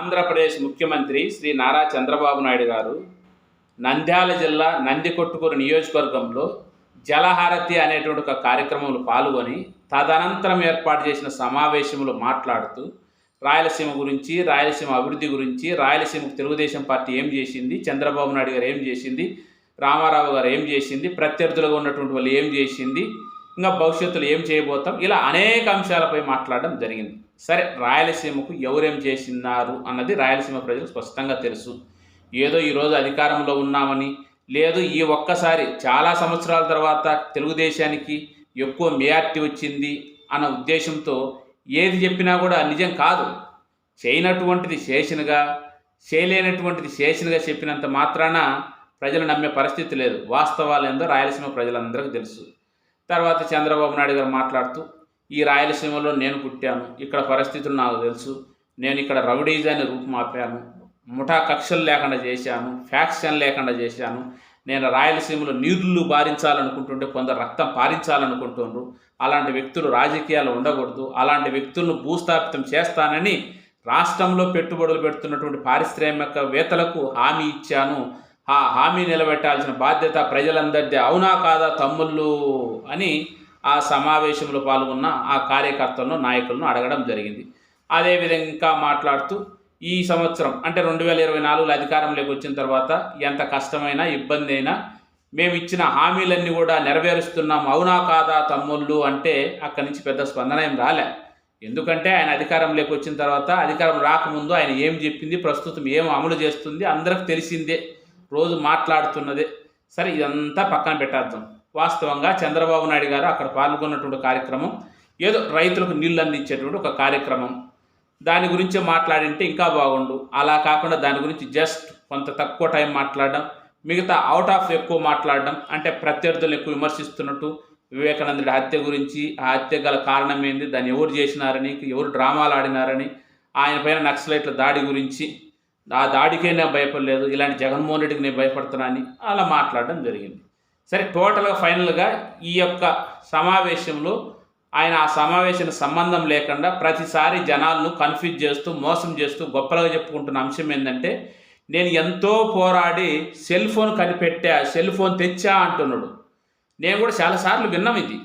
ఆంధ్రప్రదేశ్ ముఖ్యమంత్రి శ్రీ నారా చంద్రబాబు నాయుడు గారు నంద్యాల జిల్లా నందికొట్టుకూరు నియోజకవర్గంలో జలహారతి అనేటువంటి ఒక కార్యక్రమంలో పాల్గొని తదనంతరం ఏర్పాటు చేసిన సమావేశంలో మాట్లాడుతూ రాయలసీమ గురించి రాయలసీమ అభివృద్ధి గురించి రాయలసీమకు తెలుగుదేశం పార్టీ ఏం చేసింది చంద్రబాబు నాయుడు గారు ఏం చేసింది రామారావు గారు ఏం చేసింది ప్రత్యర్థులుగా ఉన్నటువంటి వాళ్ళు ఏం చేసింది ఇంకా భవిష్యత్తులో ఏం చేయబోతాం? ఇలా అనేక అంశాలపై మాట్లాడడం జరిగింది. సరే రాయలసీమకు ఎవరేం చేసినారు అన్నది రాయలసీమ ప్రజలకు స్పష్టంగా తెలుసు. ఏదో ఈరోజు అధికారంలో ఉన్నామని లేదు ఈ ఒక్కసారి చాలా సంవత్సరాల తర్వాత తెలుగుదేశానికి ఎక్కువ మేయార్టీ వచ్చింది అన్న ఉద్దేశంతో ఏది చెప్పినా కూడా నిజం కాదు. చేయనటువంటిది చేసినగా చేయలేనటువంటిది చేసినగా చెప్పినంత మాత్రాన ప్రజలు నమ్మే పరిస్థితి లేదు. వాస్తవాలు ఏందో రాయలసీమ ప్రజలందరికీ తెలుసు. తర్వాత చంద్రబాబు నాయుడు గారు మాట్లాడుతూ ఈ రాయలసీమలో నేను పుట్టాను. ఇక్కడ పరిస్థితులు నాకు తెలుసు. నేను ఇక్కడ రౌడీజాన్ని రూపుమాపాను. ముఠా కక్షలు లేకుండా చేశాను. ఫ్యాక్షన్ లేకుండా చేశాను. నేను రాయలసీమలో నీళ్ళు బారించాలనుకుంటుంటే కొందరు రక్తం పారించాలనుకుంటున్నారు అలాంటి వ్యక్తులు రాజకీయాలు ఉండకూడదు. అలాంటి వ్యక్తులను భూస్థాపితం చేస్తానని రాష్ట్రంలో పెట్టుబడులు పెడుతున్నటువంటి పారిశ్రామికవేత్తలకు హామీ ఇచ్చాను. ఆ హామీ నిలబెట్టాల్సిన బాధ్యత ప్రజలందరిదే. అవునా కాదా తమ్ముళ్ళు అని ఆ సమావేశంలో పాల్గొన్న ఆ కార్యకర్తలను నాయకులను అడగడం జరిగింది. అదేవిధంగా ఇంకా మాట్లాడుతూ ఈ సంవత్సరం అంటే రెండు వేల ఇరవై నాలుగులో అధికారంలోకి వచ్చిన తర్వాత ఎంత కష్టమైనా ఇబ్బంది అయినా మేము ఇచ్చిన హామీలన్నీ కూడా నెరవేరుస్తున్నాం అవునా కాదా తమ్ముళ్ళు అంటే అక్కడి నుంచి పెద్ద స్పందన ఏం రాలే. ఎందుకంటే ఆయన అధికారంలోకి వచ్చిన తర్వాత అధికారం రాకముందు ఆయన ఏం చెప్పింది ప్రస్తుతం ఏం అమలు చేస్తుంది అందరికి తెలిసిందే. రోజు మాట్లాడుతున్నదే. సరే ఇదంతా పక్కన పెట్టేద్దాం. వాస్తవంగా చంద్రబాబు నాయుడు గారు అక్కడ పాల్గొన్నటువంటి కార్యక్రమం ఏదో రైతులకు నీళ్ళు అందించేటువంటి ఒక కార్యక్రమం. దాని గురించి మాట్లాడింటే ఇంకా బాగుండు. అలా కాకుండా దాని గురించి జస్ట్ కొంత తక్కువ టైం మాట్లాడడం మిగతా అవుట్ ఆఫ్ ఎక్కువ మాట్లాడడం అంటే ప్రత్యర్థులను ఎక్కువ విమర్శిస్తున్నట్టు వివేకానందుడి హత్య గురించి ఆ హత్య గల కారణం ఏంది దాన్ని ఎవరు చేసినారని ఎవరు డ్రామాలు ఆడినారని ఆయన పైన నక్సలైట్ల దాడి గురించి ఆ దాడికే నేను భయపడలేదు ఇలాంటి జగన్మోహన్ రెడ్డికి నేను భయపడుతున్నానని అలా మాట్లాడడం జరిగింది. సరే టోటల్గా ఫైనల్గా ఈ యొక్క సమావేశంలో ఆయన ఆ సమావేశానికి సంబంధం లేకుండా ప్రతిసారి జనాలను కన్ఫ్యూజ్ చేస్తూ మోసం చేస్తూ గొప్పలుగా చెప్పుకుంటున్న అంశం ఏంటంటే నేను ఎంతో పోరాడి సెల్ ఫోన్ కనిపెట్టా సెల్ ఫోన్ తెచ్చా అంటున్నాడు. నేను కూడా చాలాసార్లు విన్నాం ఇది.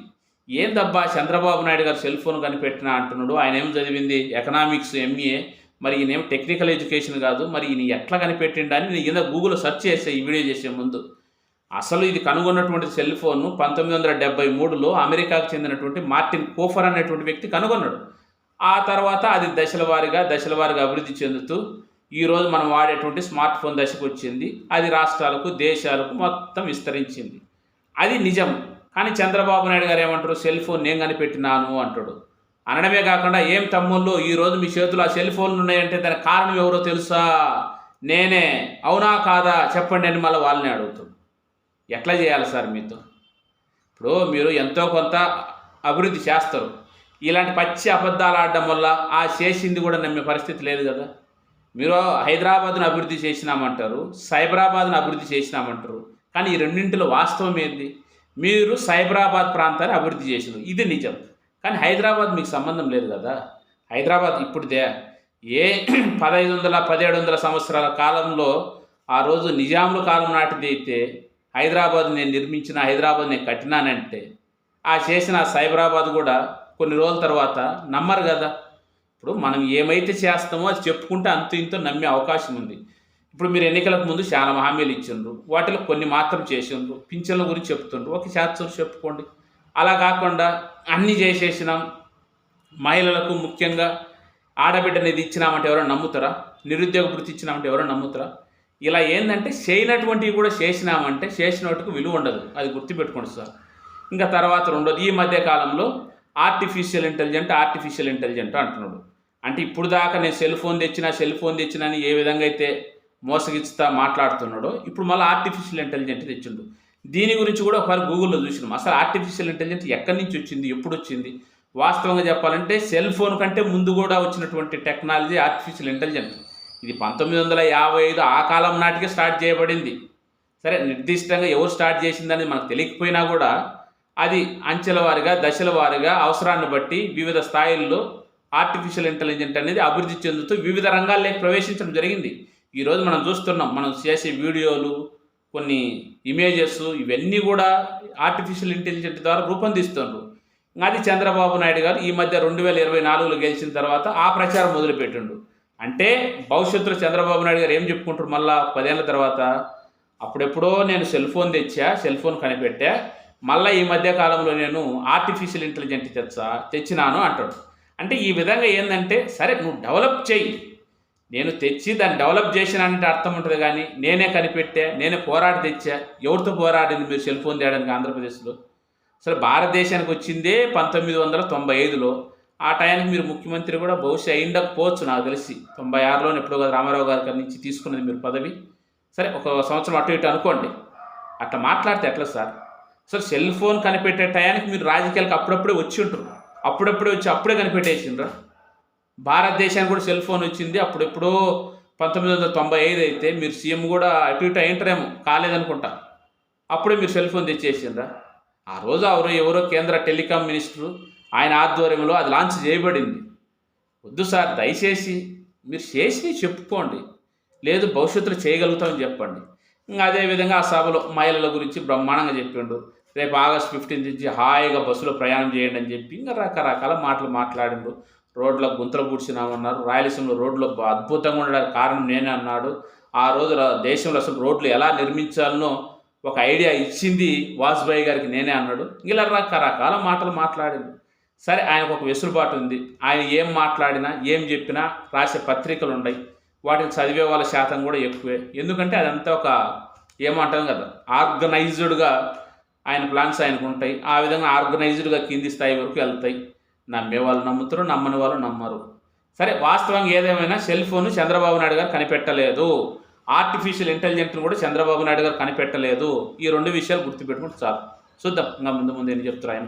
ఏందబ్బా చంద్రబాబు నాయుడు గారు సెల్ ఫోన్ కనిపెట్టినా అంటున్నాడు. ఆయన ఏం చదివింది? ఎకనామిక్స్ ఎంఏ మరి ఈయన టెక్నికల్ ఎడ్యుకేషన్ కాదు మరి ఈయన ఎట్లా కనిపెట్టిండా అని నేను ఏదో గూగుల్లో సెర్చ్ చేసే ఈ వీడియో చేసే ముందు. అసలు ఇది కనుగొన్నటువంటి సెల్ ఫోన్ పంతొమ్మిది వందల డెబ్బై మూడులో అమెరికాకు చెందినటువంటి మార్టిన్ కోఫర్ అనేటువంటి వ్యక్తి కనుగొన్నాడు. ఆ తర్వాత అది దశల వారీగా దశల వారీగా అభివృద్ధి చెందుతూ ఈరోజు మనం వాడేటువంటి స్మార్ట్ ఫోన్ దశకు వచ్చింది. అది రాష్ట్రాలకు దేశాలకు మొత్తం విస్తరించింది. అది నిజం. కానీ చంద్రబాబు నాయుడు గారు ఏమంటారు? సెల్ ఫోన్ నేను కనిపెట్టినాను అంటాడు. అనడమే కాకుండా ఏం తమ్ముళ్ళు? ఈరోజు మీ చేతిలో ఆ సెల్ ఫోన్లు ఉన్నాయంటే దానికి కారణం ఎవరో తెలుసా? నేనే. అవునా కాదా? చెప్పండి అని మళ్ళీ వాళ్ళని అడుగుతాడు ఎట్లా చేయాలి సార్ మీతో? ఇప్పుడు మీరు ఎంతో కొంత అభివృద్ధి చేస్తారు. ఇలాంటి పచ్చి అబద్ధాలు ఆడడం వల్ల ఆ చేసింది కూడా నమ్మే పరిస్థితి లేదు కదా. మీరు హైదరాబాద్ను అభివృద్ధి చేసినామంటారు సైబరాబాద్ను అభివృద్ధి చేసినామంటారు. కానీ ఈ రెండింటిలో వాస్తవం ఏంది? మీరు సైబరాబాద్ ప్రాంతాన్ని అభివృద్ధి చేసినారు. ఇది నిజం. కానీ హైదరాబాద్ మీకు సంబంధం లేదు కదా. హైదరాబాద్ ఇప్పుడుదే ఏ పదహైదు వందల పదిహేడు వందల సంవత్సరాల కాలంలో ఆ రోజు నిజాముల కాలం నాటిది అయితే హైదరాబాద్ నేను నిర్మించిన హైదరాబాద్ నేను కట్టినానంటే ఆ చేసిన సైబరాబాద్ కూడా కొన్ని రోజుల తర్వాత నమ్మరు కదా. ఇప్పుడు మనం ఏమైతే చేస్తామో అది చెప్పుకుంటే అంత ఇంతో నమ్మే అవకాశం ఉంది. ఇప్పుడు మీరు ఎన్నికలకు ముందు చాలా హామీలు ఇచ్చిండ్రు. వాటిలో కొన్ని మాత్రం చేసిండ్రు. పింఛన్ల గురించి చెప్తుండ్రు. ఒక శాతం చెప్పుకోండి. అలా కాకుండా అన్నీ చేసేసినాం. మహిళలకు ముఖ్యంగా ఆడబిడ్డనేది ఇచ్చినామంటే ఎవరో నమ్ముతారా? నిరుద్యోగ వృత్తి ఇచ్చినామంటే ఎవరో నమ్ముతారా? ఇలా ఏంటంటే చేయనటువంటివి కూడా చేసినామంటే చేసిన విలువ ఉండదు. అది గుర్తుపెట్టుకోండి సార్. ఇంకా తర్వాత రెండోది ఈ మధ్య కాలంలో ఆర్టిఫిషియల్ ఇంటెలిజెంట్ ఆర్టిఫిషియల్ ఇంటెలిజెంట్ అంటున్నాడు. అంటే ఇప్పుడు దాకా నేను సెల్ ఫోన్ తెచ్చినా సెల్ ఫోన్ తెచ్చినా అని ఏ విధంగా అయితే మోసగిస్తా మాట్లాడుతున్నాడో ఇప్పుడు మళ్ళీ ఆర్టిఫిషియల్ ఇంటెలిజెంట్ తెచ్చిండు. దీని గురించి కూడా ఒకసారి గూగుల్లో చూసినాం. అసలు ఆర్టిఫిషియల్ ఇంటెలిజెన్స్ ఎక్కడి నుంచి వచ్చింది? ఎప్పుడు వచ్చింది? వాస్తవంగా చెప్పాలంటే సెల్ ఫోన్ కంటే ముందు కూడా వచ్చినటువంటి టెక్నాలజీ ఆర్టిఫిషియల్ ఇంటెలిజెన్స్ ఇది పంతొమ్మిది వందల యాభై ఐదు ఆ కాలం నాటికే స్టార్ట్ చేయబడింది. సరే నిర్దిష్టంగా ఎవరు స్టార్ట్ చేసిందని మనకు తెలియకపోయినా కూడా అది అంచెల వారిగా దశల వారిగా అవసరాన్ని బట్టి వివిధ స్థాయిల్లో ఆర్టిఫిషియల్ ఇంటెలిజెంట్ అనేది అభివృద్ధి చెందుతూ వివిధ రంగాల్లోకి ప్రవేశించడం జరిగింది. ఈరోజు మనం చూస్తున్నాం మనం చేసే వీడియోలు కొన్ని ఇమేజెస్ ఇవన్నీ కూడా ఆర్టిఫిషియల్ ఇంటెలిజెంట్ ద్వారా రూపొందిస్తున్నారు అది చంద్రబాబు నాయుడు గారు ఈ మధ్య రెండు వేల ఇరవై నాలుగులో గెలిచిన తర్వాత ఆ ప్రచారం మొదలుపెట్టిండు. అంటే భవిష్యత్తులో చంద్రబాబు నాయుడు గారు ఏం చెప్పుకుంటారు? మళ్ళా పదేళ్ళ తర్వాత అప్పుడెప్పుడో నేను సెల్ ఫోన్ తెచ్చా సెల్ ఫోన్ కనిపెట్టా మళ్ళీ ఈ మధ్య కాలంలో నేను ఆర్టిఫిషియల్ ఇంటెలిజెంట్ తెచ్చా తెచ్చినాను అంటాడు. అంటే ఈ విధంగా ఏంటంటే సరే నువ్వు డెవలప్ చేయి నేను తెచ్చి దాన్ని డెవలప్ చేసినంటే అర్థం ఉంటుంది కానీ నేనే కనిపెట్టా నేనే పోరాడి తెచ్చా. ఎవరితో పోరాడింది మీరు సెల్ ఫోన్ తేయడానికి ఆంధ్రప్రదేశ్లో? అసలు భారతదేశానికి వచ్చిందే పంతొమ్మిది వందల తొంభై ఐదులో. ఆ టయానికి మీరు ముఖ్యమంత్రి కూడా బహుశా అయిండకపోవచ్చు నాకు తెలిసి. తొంభై ఆరులోనే ఎప్పుడో కదా రామారావు గారి గారి నుంచి తీసుకున్నది మీరు పదవి. సరే ఒక సంవత్సరం అటు ఇటు అనుకోండి. అట్లా మాట్లాడితే ఎట్లా సార్? అసలు సెల్ ఫోన్ కనిపెట్టే టయానికి మీరు రాజకీయాలకు అప్పుడప్పుడే వచ్చి ఉంటారు. అప్పుడప్పుడే వచ్చి అప్పుడే కనిపెట్టేసిండ్రా? భారతదేశానికి కూడా సెల్ ఫోన్ వచ్చింది. అప్పుడెప్పుడో పంతొమ్మిది వందల తొంభై ఐదు అయితే మీరు సీఎం కూడా అటు ఇటు అయింటారేమో కాలేదనుకుంటా. అప్పుడే మీరు సెల్ ఫోన్ తెచ్చేసిండ్రా. ఆ రోజు ఎవరో ఎవరో కేంద్ర టెలికాం మినిస్టరు ఆయన ఆధ్వర్యంలో అది లాంచ్ చేయబడింది. వద్దు సార్ దయచేసి మీరు చేసి చెప్పుకోండి. లేదు భవిష్యత్తులో చేయగలుగుతామని చెప్పండి. ఇంకా అదేవిధంగా ఆ సభలో మహిళల గురించి బ్రహ్మాండంగా చెప్పిండు. రేపు ఆగస్ట్ ఫిఫ్టీన్త్ నుంచి హాయిగా బస్సులో ప్రయాణం చేయండి అని చెప్పి ఇంకా రకరకాల మాటలు మాట్లాడిండు. రోడ్ల గుంతలు పూడ్చినామన్నారు. రాయలసీమలో రోడ్లు అద్భుతంగా ఉండడానికి కారణం నేనే అన్నాడు. ఆ రోజు దేశంలో అసలు రోడ్లు ఎలా నిర్మించాలనో ఒక ఐడియా ఇచ్చింది వాజ్పేయి గారికి నేనే అన్నాడు. ఇలా రకరకాల మాటలు మాట్లాడింది. సరే ఆయనకు ఒక వెసులుబాటు ఉంది. ఆయన ఏం మాట్లాడినా ఏం చెప్పినా రాసే పత్రికలు ఉన్నాయి వాటిని చదివే వాళ్ళ శాతం కూడా ఎక్కువే. ఎందుకంటే అదంతా ఒక ఏమంటాం కదా ఆర్గనైజ్డ్గా ఆయన ప్లాన్స్ ఆయనకు ఉంటాయి. ఆ విధంగా ఆర్గనైజ్డ్గా కింది స్థాయి వరకు వెళ్తాయి. నమ్మే వాళ్ళు నమ్ముతారు నమ్మని వాళ్ళు నమ్మరు. సరే వాస్తవంగా ఏదేమైనా సెల్ ఫోన్ చంద్రబాబు నాయుడు గారు కనిపెట్టలేదు. ఆర్టిఫిషియల్ ఇంటెలిజెంట్ను కూడా చంద్రబాబు నాయుడు గారు కనిపెట్టలేదు. ఈ రెండు విషయాలు గుర్తుపెట్టుకుంటే చాలు. చూద్దాం ఇంకా ముందు ముందు ఏం చెప్తారు ఆయన.